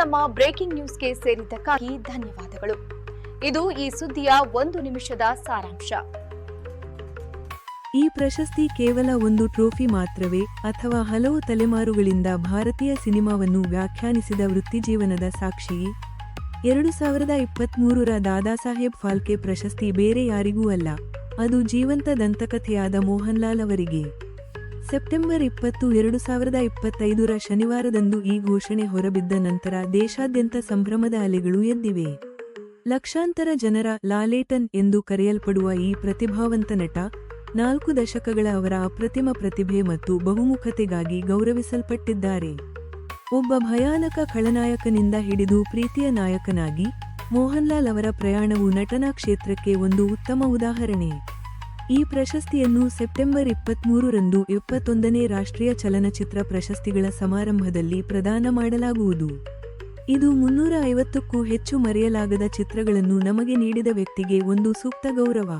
ನಮ್ಮ ಬ್ರೇಕಿಂಗ್ ನ್ಯೂಸ್ಗೆ ಸೇರಿದ್ದಕ್ಕಾಗಿ ಧನ್ಯವಾದಗಳು. ಇದು ಈ ಸುದ್ದಿಯ ಒಂದು ನಿಮಿಷದ ಸಾರಾಂಶ. ಈ ಪ್ರಶಸ್ತಿ ಕೇವಲ ಒಂದು ಟ್ರೋಫಿ ಮಾತ್ರವೇ ಅಥವಾ ಹಲವು ತಲೆಮಾರುಗಳಿಂದ ಭಾರತೀಯ ಸಿನಿಮಾವನ್ನು ವ್ಯಾಖ್ಯಾನಿಸಿದ ವೃತ್ತಿಜೀವನದ ಸಾಕ್ಷಿಯೇ? ಎರಡು ಸಾವಿರದ ಇಪ್ಪತ್ಮೂರರ ದಾದಾಸಾಹೇಬ್ ಫಾಲ್ಕೆ ಪ್ರಶಸ್ತಿ ಬೇರೆ ಯಾರಿಗೂ ಅಲ್ಲ, ಅದು ಜೀವಂತ ದಂತಕಥೆಯಾದ ಮೋಹನ್ಲಾಲ್ ಅವರಿಗೆ. ಸೆಪ್ಟೆಂಬರ್ ಇಪ್ಪತ್ತು, ಎರಡು ಸಾವಿರದ ಇಪ್ಪತ್ತೈದರ ಶನಿವಾರದಂದು ಈ ಘೋಷಣೆ ಹೊರಬಿದ್ದ ನಂತರ ದೇಶಾದ್ಯಂತ ಸಂಭ್ರಮದ ಅಲೆಗಳು ಎದ್ದಿವೆ. ಲಕ್ಷಾಂತರ ಜನರ ಲಾಲೇಟನ್ ಎಂದು ಕರೆಯಲ್ಪಡುವ ಈ ಪ್ರತಿಭಾವಂತ ನಟ, ನಾಲ್ಕು ದಶಕಗಳ ಅವರ ಅಪ್ರತಿಮ ಪ್ರತಿಭೆ ಮತ್ತು ಬಹುಮುಖತೆಗಾಗಿ ಗೌರವಿಸಲ್ಪಟ್ಟಿದ್ದಾರೆ. ಒಬ್ಬ ಭಯಾನಕ ಖಳನಾಯಕನಿಂದ ಹಿಡಿದು ಪ್ರೀತಿಯ ನಾಯಕನಾಗಿ ಮೋಹನ್ಲಾಲ್ ಅವರ ಪ್ರಯಾಣವು ನಟನಾ ಕ್ಷೇತ್ರಕ್ಕೆ ಒಂದು ಉತ್ತಮ ಉದಾಹರಣೆ. ಈ ಪ್ರಶಸ್ತಿಯನ್ನು ಸೆಪ್ಟೆಂಬರ್ ಇಪ್ಪತ್ತ್ಮೂರರಂದು ಇಪ್ಪತ್ತೊಂದನೇ ರಾಷ್ಟ್ರೀಯ ಚಲನಚಿತ್ರ ಪ್ರಶಸ್ತಿಗಳ ಸಮಾರಂಭದಲ್ಲಿ ಪ್ರದಾನ ಮಾಡಲಾಗುವುದು. ಇದು ಮುನ್ನೂರ ಐವತ್ತಕ್ಕೂ ಹೆಚ್ಚು ಮರೆಯಲಾಗದ ಚಿತ್ರಗಳನ್ನು ನಮಗೆ ನೀಡಿದ ವ್ಯಕ್ತಿಗೆ ಒಂದು ಸೂಕ್ತ ಗೌರವ.